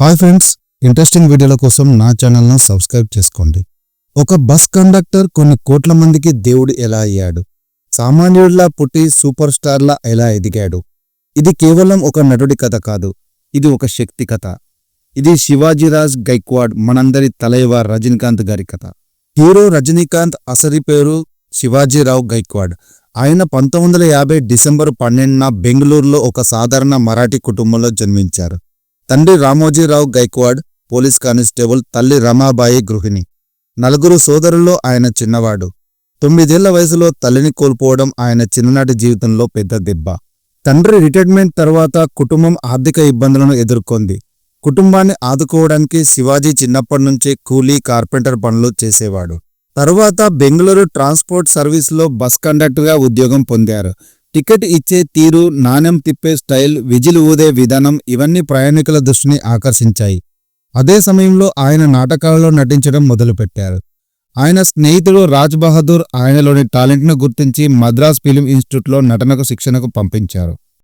Hi friends interesting వీడియోల కోసం నా ఛానల్ను సబ్స్క్రైబ్ చేసుకోండి. ఒక బస్ కండక్టర్ కొన్ని కోట్ల మందికి దేవుడు ఎలా అయ్యాడు? సామాన్యుడిలా పుట్టి సూపర్ స్టార్లా ఎలా ఎదిగాడు? ఇది కేవలం ఒక నటుడి కథ కాదు ఇది ఒక శక్తి కథ. ఇది శివాజీరాజ్ గైక్వాడ్ మనందరి తలైవ రజనీకాంత్ గారి కథ. హీరో రజనీకాంత్ అసరి పేరు శివాజీరావు గైక్వాడ్. ఆయన పంతొమ్మిది వందల యాభై డిసెంబర్ పన్నెండున బెంగళూరులో ఒక సాధారణ మరాఠీ కుటుంబంలో జన్మించారు. తండ్రి రామోజీరావు గైక్వాడ్ పోలీస్ కానిస్టేబుల్ తల్లి రమాబాయి గృహిణి. నలుగురు సోదరుల్లో ఆయన చిన్నవాడు. తొమ్మిదేళ్ళ వయసులో తల్లిని కోల్పోవడం ఆయన చిన్ననాటి జీవితంలో పెద్ద దెబ్బ. తండ్రి రిటైర్మెంట్ తర్వాత కుటుంబం ఆర్థిక ఇబ్బందులను ఎదుర్కొంది. కుటుంబాన్ని ఆదుకోవడానికి శివాజీ చిన్నప్పటి నుంచే కూలీ కార్పెంటర్ పనులు చేసేవాడు. తరువాత బెంగళూరు ట్రాన్స్పోర్ట్ సర్వీస్లో బస్ కండక్టర్గా ఉద్యోగం పొందారు. టికెట్ ఇచ్చే తీరు నాణ్యం తిప్పే స్టైల్ విజిల్ ఊదే విధానం ఇవన్నీ ప్రయాణికుల దృష్టిని ఆకర్షించాయి. అదే సమయంలో ఆయన నాటకాలలో నటించడం మొదలుపెట్టారు. ఆయన స్నేహితుడు రాజ్ బహదూర్ ఆయనలోని టాలెంట్ను గుర్తించి మద్రాస్ ఫిలిం ఇన్స్టిట్యూట్లో నటనకు శిక్షణకు పంపించారు.